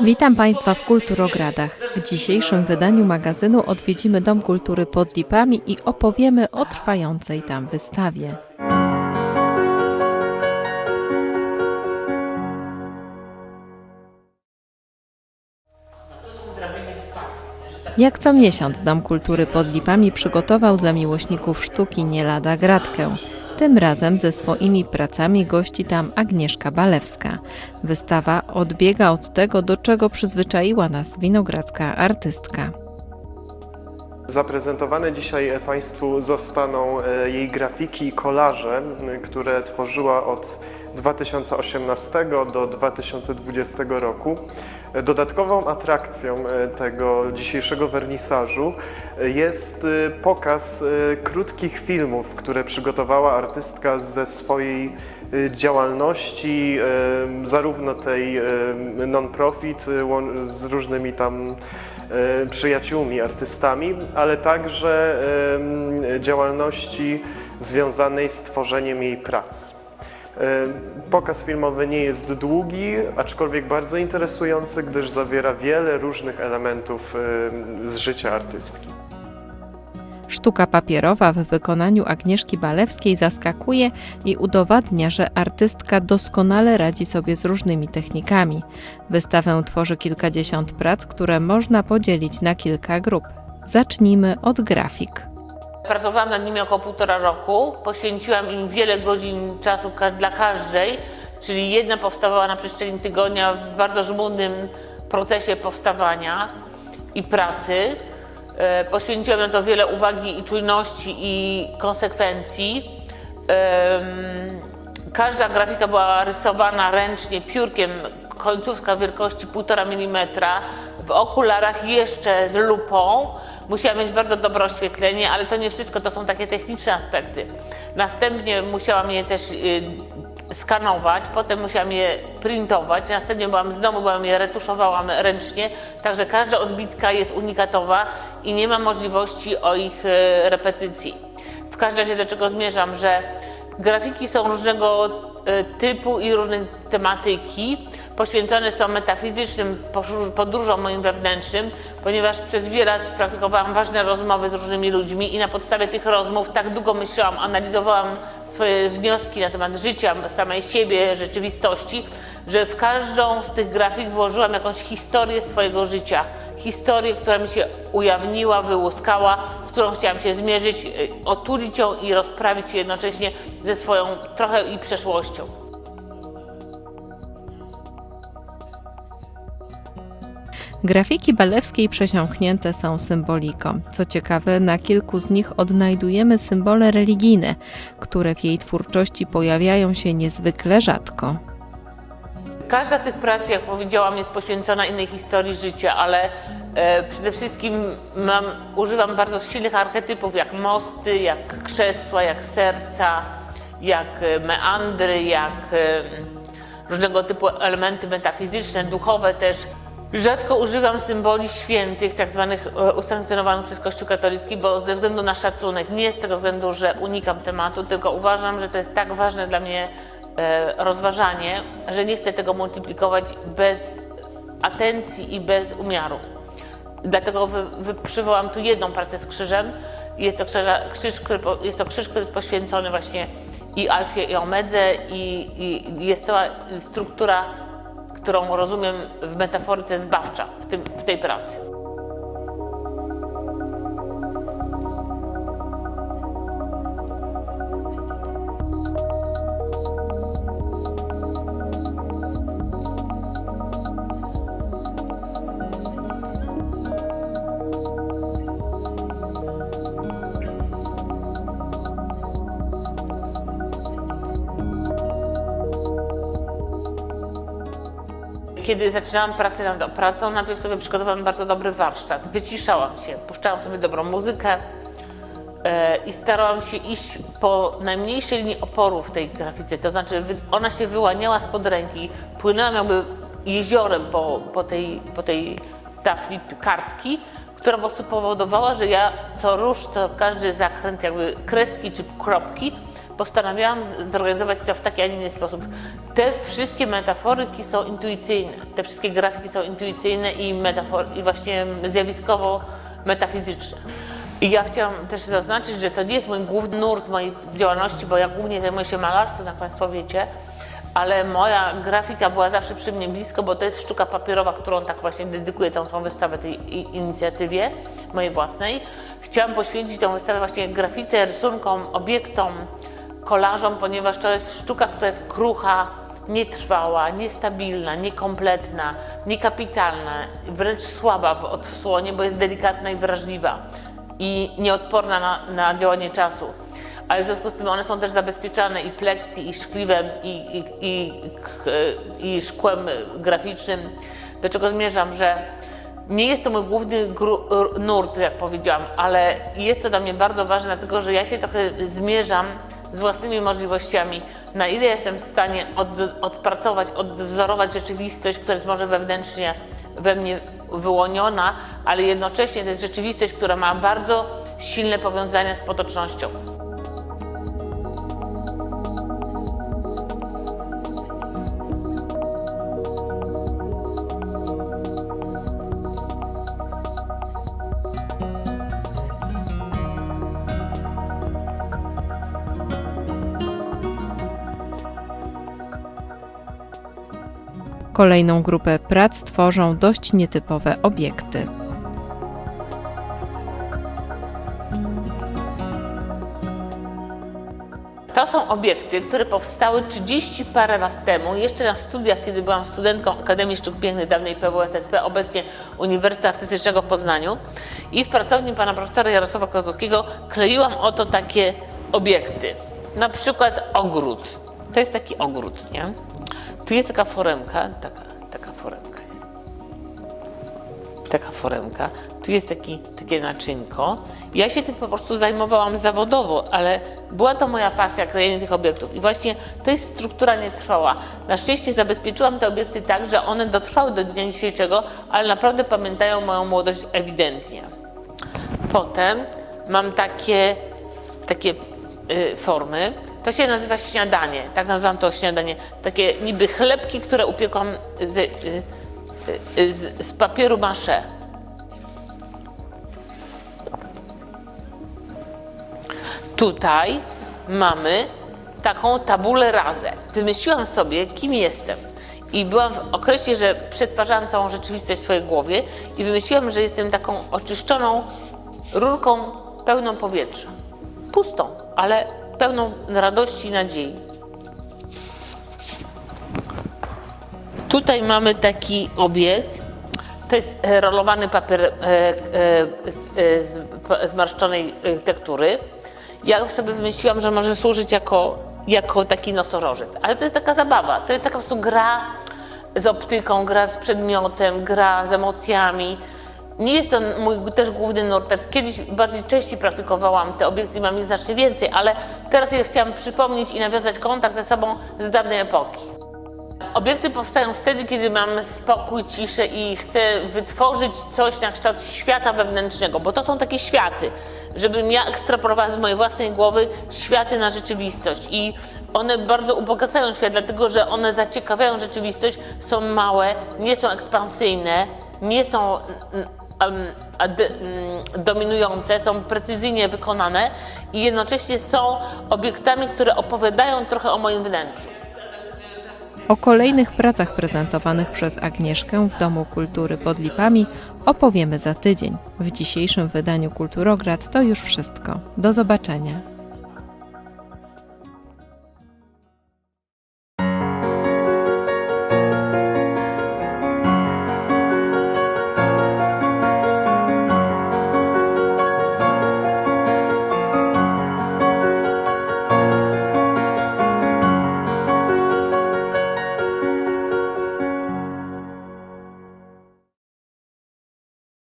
Witam Państwa w Kulturogradach. W dzisiejszym wydaniu magazynu odwiedzimy Dom Kultury pod Lipami i opowiemy o trwającej tam wystawie. Jak co miesiąc Dom Kultury pod Lipami przygotował dla miłośników sztuki nie lada gratkę. Tym razem ze swoimi pracami gości tam Agnieszka Balewska. Wystawa odbiega od tego, do czego przyzwyczaiła nas winogradzka artystka. Zaprezentowane dzisiaj Państwu zostaną e, jej grafiki i kolaże, które tworzyła od 2018 do 2020 roku. Dodatkową atrakcją e, tego dzisiejszego wernisażu e, jest e, pokaz krótkich filmów, które przygotowała artystka ze swojej działalności, zarówno tej non-profit z różnymi tam przyjaciółmi, artystami, ale także działalności związanej z tworzeniem jej prac. Pokaz filmowy nie jest długi, aczkolwiek bardzo interesujący, gdyż zawiera wiele różnych elementów em, z życia artystki. Sztuka papierowa w wykonaniu Agnieszki Balewskiej zaskakuje i udowadnia, że artystka doskonale radzi sobie z różnymi technikami. Wystawę tworzy kilkadziesiąt prac, które można podzielić na kilka grup. Zacznijmy od grafik. Pracowałam nad nimi około półtora roku. Poświęciłam im wiele godzin czasu dla każdej, czyli jedna powstawała na przestrzeni tygodnia w bardzo żmudnym procesie powstawania i pracy. E, Poświęciłam na to wiele uwagi i czujności i konsekwencji. Każda grafika była rysowana ręcznie piórkiem, końcówka wielkości 1,5 mm, w okularach jeszcze z lupą. Musiałam mieć bardzo dobre oświetlenie, ale to nie wszystko, to są takie techniczne aspekty. Następnie musiałam je też y, skanować, potem musiałam je printować, następnie byłam z domu, byłam je retuszowałam ręcznie, także każda odbitka jest unikatowa i nie ma możliwości o ich y, repetycji. W każdym razie do czego zmierzam, że grafiki są różnego e, typu i różnej tematyki. Poświęcone są metafizycznym podróżom moim wewnętrznym, ponieważ przez wiele lat praktykowałam ważne rozmowy z różnymi ludźmi i na podstawie tych rozmów tak długo myślałam, analizowałam swoje wnioski na temat życia, samej siebie, rzeczywistości, że w każdą z tych grafik włożyłam jakąś historię swojego życia. Historię, która mi się ujawniła, wyłuskała, z którą chciałam się zmierzyć, y, otulić ją i rozprawić się jednocześnie ze swoją trochę i przeszłością. Grafiki Balewskiej przesiąknięte są symboliką. Co ciekawe, na kilku z nich odnajdujemy symbole religijne, które w jej twórczości pojawiają się niezwykle rzadko. Każda z tych prac, jak powiedziałam, jest poświęcona innej historii życia, ale e, przede wszystkim mam, używam bardzo silnych archetypów, jak mosty, jak krzesła, jak serca, jak e, meandry, jak e, różnego typu elementy metafizyczne, duchowe też. Rzadko używam symboli świętych, tak zwanych e, usankcjonowanych przez Kościół katolicki, bo ze względu na szacunek, nie z tego względu, że unikam tematu, tylko uważam, że to jest tak ważne dla mnie e, rozważanie, że nie chcę tego multiplikować bez atencji i bez umiaru. Dlatego wy, wy, przywołam tu jedną pracę z krzyżem. Jest to, krzyża, krzyż, który, jest to krzyż, który jest poświęcony właśnie i Alfie i Omedze i, i jest cała struktura, którą rozumiem w metaforyce zbawcza w, tym, w tej pracy. Kiedy zaczynałam pracę nad pracą, najpierw sobie przygotowałam bardzo dobry warsztat. Wyciszałam się, puszczałam sobie dobrą muzykę e, i starałam się iść po najmniejszej linii oporu w tej grafice. To znaczy, ona się wyłaniała spod ręki, płynęłam jakby jeziorem po, po, tej, po tej tafli kartki, która po prostu powodowała, że ja co rusz, co każdy zakręt jakby kreski czy kropki postanowiłam zorganizować to w taki, a nie inny sposób. Te wszystkie metaforyki są intuicyjne, te wszystkie grafiki są intuicyjne i, metafor, i właśnie zjawiskowo metafizyczne. I ja chciałam też zaznaczyć, że to nie jest mój główny nurt mojej działalności, bo ja głównie zajmuję się malarstwem, jak Państwo wiecie, ale moja grafika była zawsze przy mnie blisko, bo to jest sztuka papierowa, którą tak właśnie dedykuję tą, tą wystawę tej inicjatywie mojej własnej. Chciałam poświęcić tą wystawę właśnie grafice, rysunkom, obiektom, kolażom, ponieważ to jest sztuka, która jest krucha, nietrwała, niestabilna, niekompletna, niekapitalna, wręcz słaba w odsłonie, bo jest delikatna i wrażliwa i nieodporna na, na działanie czasu. Ale w związku z tym one są też zabezpieczane i pleksji, i szkliwem, i, i, i, i szkłem graficznym. Do czego zmierzam, że nie jest to mój główny nurt, jak powiedziałam, ale jest to dla mnie bardzo ważne, dlatego że ja się trochę zmierzam z własnymi możliwościami, na ile jestem w stanie od, odpracować, odwzorować rzeczywistość, która jest może wewnętrznie we mnie wyłoniona, ale jednocześnie to jest rzeczywistość, która ma bardzo silne powiązania z potocznością. Kolejną grupę prac tworzą dość nietypowe obiekty. To są obiekty, które powstały 30 parę lat temu, jeszcze na studiach, kiedy byłam studentką Akademii Sztuk Pięknych, dawnej PWSSP, obecnie Uniwersytetu Artystycznego w Poznaniu. I w pracowni pana profesora Jarosława Kozłowskiego kleiłam oto takie obiekty. Na przykład ogród. To jest taki ogród, nie? Tu jest taka foremka, taka, taka foremka jest. Taka foremka. Tu jest taki, takie naczynko. Ja się tym po prostu zajmowałam zawodowo, ale była to moja pasja, krojenie tych obiektów. I właśnie to jest struktura nietrwała. Na szczęście zabezpieczyłam te obiekty tak, że one dotrwały do dnia dzisiejszego, ale naprawdę pamiętają moją młodość ewidentnie. Potem mam takie, takie y, formy. To się nazywa śniadanie. Tak nazywam to śniadanie. Takie niby chlebki, które upiekłam z, y, y, z, z papieru masze. Tutaj mamy taką tabulę razę. Wymyśliłam sobie, kim jestem. I byłam w okresie, że przetwarzałam całą rzeczywistość w swojej głowie i wymyśliłam, że jestem taką oczyszczoną rurką pełną powietrza. Pustą, ale pełną radości i nadziei. Tutaj mamy taki obiekt. To jest e, rolowany papier e, e, z, z zmarszczonej tektury. Ja sobie wymyśliłam, że może służyć jako, jako taki nosorożec. Ale to jest taka zabawa. To jest taka po prostu gra z optyką, gra z przedmiotem, gra z emocjami. Nie jest to mój też główny nurt. Kiedyś bardziej częściej praktykowałam te obiekty, mam ich znacznie więcej, ale teraz je chciałam przypomnieć i nawiązać kontakt ze sobą z dawnej epoki. Obiekty powstają wtedy, kiedy mam spokój, ciszę i chcę wytworzyć coś na kształt świata wewnętrznego, bo to są takie światy, żebym ja ekstrapolowała z mojej własnej głowy światy na rzeczywistość. I one bardzo ubogacają świat, dlatego że one zaciekawiają rzeczywistość, są małe, nie są ekspansyjne, nie są dominujące, są precyzyjnie wykonane i jednocześnie są obiektami, które opowiadają trochę o moim wnętrzu. O kolejnych pracach prezentowanych przez Agnieszkę w Domu Kultury pod Lipami opowiemy za tydzień. W dzisiejszym wydaniu Kulturograd to już wszystko. Do zobaczenia.